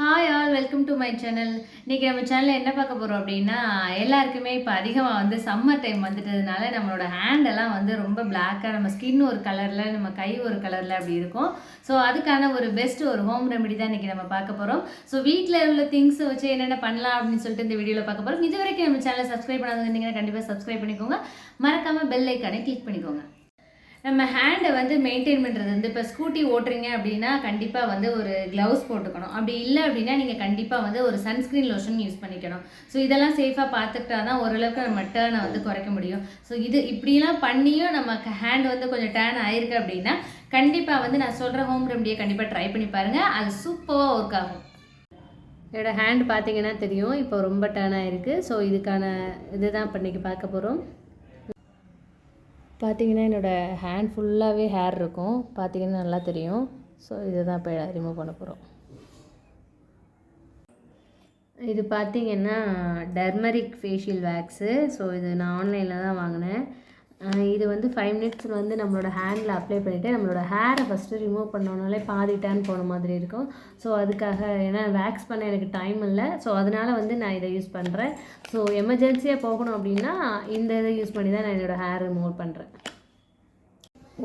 Hi all welcome to my channel இன்றைக்கி நம்ம சேனலில் என்ன பார்க்க போகிறோம் அப்படின்னா எல்லாருக்குமே இப்போ அதிகமாக வந்து சம்மர் டைம் வந்துட்டதுனால நம்மளோட ஹேண்டெல்லாம் வந்து ரொம்ப பிளாக்காக நம்ம ஸ்கின் ஒரு கலரில் நம்ம கை ஒரு கலரில் அப்படி இருக்கும். ஸோ அதுக்கான ஒரு பெஸ்ட் ஒரு ஹோம் ரெமெடி தான் இன்றைக்கி நம்ம பார்க்க போகிறோம் ஸோ வீட்டில் உள்ள திங்ஸை வச்சு என்னென்ன பண்ணலாம் அப்படின்னு சொல்லிட்டு இந்த வீடியோவில் பார்க்க போகிறோம் இது வரைக்கும் நம்ம சேனலை சப்ஸ்கிரைப் பண்ணாதீங்கன்னா கண்டிப்பாக சப்ஸ்கிரைப் பண்ணிக்கோங்க. மறக்காமல் பெல் ஐக்கானே கிளிக் பண்ணிக்கோங்க. நம்ம ஹேண்டை வந்து மெயின்டைன் பண்ணுறது வந்து இப்போ ஸ்கூட்டி ஓட்டுறீங்க அப்படின்னா கண்டிப்பாக வந்து ஒரு க்ளவுஸ் போட்டுக்கணும். அப்படி இல்லை அப்படின்னா நீங்கள் கண்டிப்பாக வந்து ஒரு சன்ஸ்க்ரீன் லோஷன் யூஸ் பண்ணிக்கணும். ஸோ இதெல்லாம் சேஃபாக பார்த்துக்கிட்டா தான் ஓரளவுக்கு நம்ம டேர்னை வந்து குறைக்க முடியும். ஸோ இது இப்படிலாம் பண்ணியும் நம்ம ஹேண்ட் வந்து கொஞ்சம் டேர்ன் ஆயிருக்கு அப்படின்னா கண்டிப்பாக வந்து நான் சொல்கிற ஹோம் ரெமடியை கண்டிப்பாக ட்ரை பண்ணி பாருங்கள் அது சூப்பராக ஒர்க் ஆகும். என்னோடய ஹேண்ட் பார்த்தீங்கன்னா தெரியும். இப்போ ரொம்ப டேர்ன் ஆகிருக்கு ஸோ இதுக்கான இதுதான் இப்போ இன்றைக்கி பார்க்க போகிறோம் பார்த்தீங்கன்னா என்னோடய ஹேண்ட் ஃபுல்லாகவே ஹேர் இருக்கும். பார்த்தீங்கன்னா நல்லா தெரியும். ஸோ இதை தான் இப்போ ரிமூவ் பண்ண போகிறோம் இது பார்த்தீங்கன்னா டர்மரிக் ஃபேஷியல் வேக்ஸு ஸோ இது நான் ஆன்லைனில் தான் வாங்கினேன். இது வந்து ஃபைவ் மினிட்ஸ் வந்து நம்மளோட ஹேண்டில் அப்ளை பண்ணிவிட்டு நம்மளோட ஹேரை ஃபஸ்ட்டு ரிமூவ் பண்ணோன்னாலே பாதி டேன் போன மாதிரி இருக்கும். ஸோ அதுக்காக ஏன்னா வேக்ஸ் பண்ண எனக்கு டைம் இல்லை. ஸோ அதனால் வந்து நான் இதை யூஸ் பண்ணுறேன் ஸோ எமர்ஜென்சியாக போகணும் அப்படின்னா இந்த இதை யூஸ் பண்ணி தான் நான் என்னோடய ஹேர் ரிமூவ் பண்ணுறேன்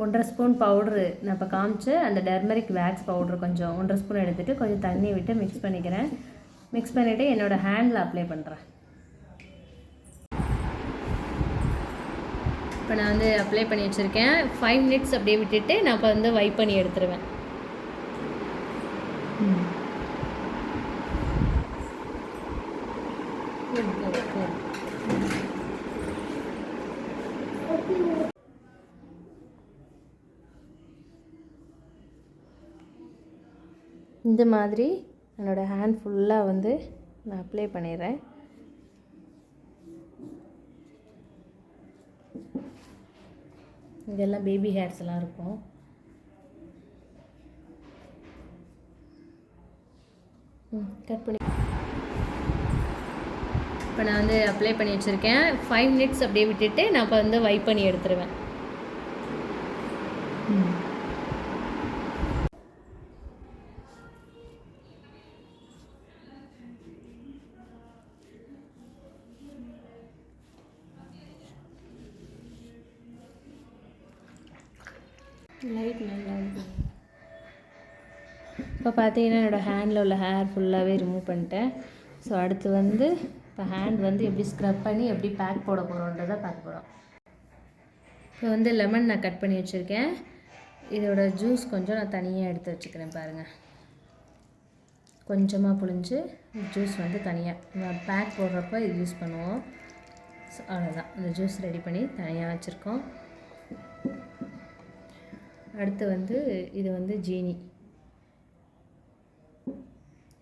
ஒன்றரை ஸ்பூன் பவுட்ரு நான் இப்போ காமிச்சு அந்த டர்மரிக் வேக்ஸ் பவுட்ரு கொஞ்சம் ஒன்றரை ஸ்பூன் எடுத்துகிட்டு கொஞ்சம் தண்ணி விட்டு மிக்ஸ் பண்ணிக்கிறேன். மிக்ஸ் பண்ணிவிட்டு என்னோடய ஹேண்டில் அப்ளை பண்ணுறேன் இப்போ நான் வந்து அப்ளை பண்ணி வச்சுருக்கேன். ஃபைவ் மினிட்ஸ் அப்படியே விட்டுட்டு நான் இப்போ வந்து வைப் பண்ணி எடுத்துருவேன். இந்த மாதிரி என்னோடய ஹேண்ட் ஃபுல்லாக வந்து நான் அப்ளை பண்ணிடுறேன். இதெல்லாம் பேபி ஹேர்ஸ் எல்லாம் இருக்கும். கட் பண்ணி. இப்போ நான் வந்து அப்ளை பண்ணி வச்சுருக்கேன். ஃபைவ் மினிட்ஸ் அப்படியே விட்டுட்டு நான் இப்போ வந்து வைப் பண்ணி எடுத்துருவேன். ம். லைட் நல்லா இருக்கு. இப்போ பார்த்தீங்கன்னா என்னோடய ஹேண்டில் உள்ள ஹேர் ஃபுல்லாகவே ரிமூவ் பண்ணிட்டேன். ஸோ அடுத்து வந்து இப்போ ஹேண்ட் வந்து எப்படி ஸ்க்ரப் பண்ணி எப்படி பேக் போட போகிறோன்றதை பார்க்க போகிறோம் இப்போ வந்து லெமன் நான் கட் பண்ணி வச்சுருக்கேன். இதோட ஜூஸ் கொஞ்சம் நான் தனியாக எடுத்து வச்சுக்கிறேன் பாருங்கள் கொஞ்சமாக புழிஞ்சு ஜூஸ் வந்து தனியாக பேக் போடுறப்ப இது யூஸ் பண்ணுவோம். ஸோ அவ்வளோதான் இந்த ஜூஸ் ரெடி பண்ணி தனியாக வச்சுருக்கோம். அடுத்து வந்து இது வந்து ஜீனி.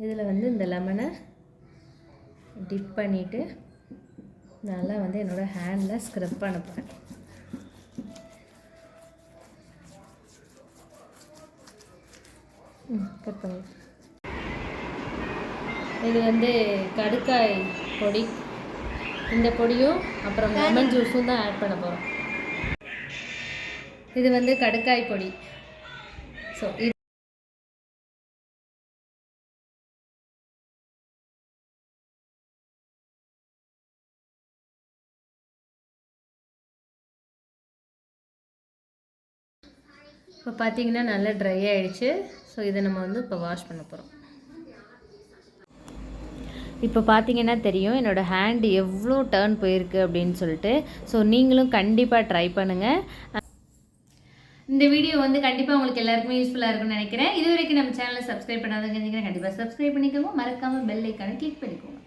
இதில் வந்து இந்த லெமனை டிப் பண்ணிவிட்டு நல்லா வந்து என்னோடய ஹேண்டில் ஸ்க்ரப் பண்ண கட் பண்ணி இது வந்து கடுக்காய் பொடி. இந்த பொடியும் அப்புறம் லெமன் ஜூஸும் தான் ஆட் பண்ண போகிறோம். இது வந்து கடுக்காய் பொடி. ஸோ இது இப்போ பார்த்தீங்கன்னா நல்லா ட்ரை ஆயிடுச்சு. ஸோ இதை நம்ம வந்து இப்போ வாஷ் பண்ண போகிறோம் இப்போ பார்த்தீங்கன்னா தெரியும் என்னோடய ஹேண்ட் எவ்வளோ டேர்ன் போயிருக்கு அப்படின்னு சொல்லிட்டு. ஸோ நீங்களும் கண்டிப்பாக ட்ரை பண்ணுங்கள் இந்த வீடியோ வந்து கண்டிப்பாக உங்களுக்கு எல்லாருக்குமே யூஸ்ஃபுல்லாக இருக்கும்னு நினைக்கிறேன். இது வரைக்கும் நம்ம சேனலை சப்ஸ்கிரைப் பண்ணாதவங்க கண்டிப்பாக சப்ஸ்கிரைப் பண்ணிக்கோங்க. மறக்காமல் பெல் ஐக்கானை கிளிக் பண்ணிக்கோங்க.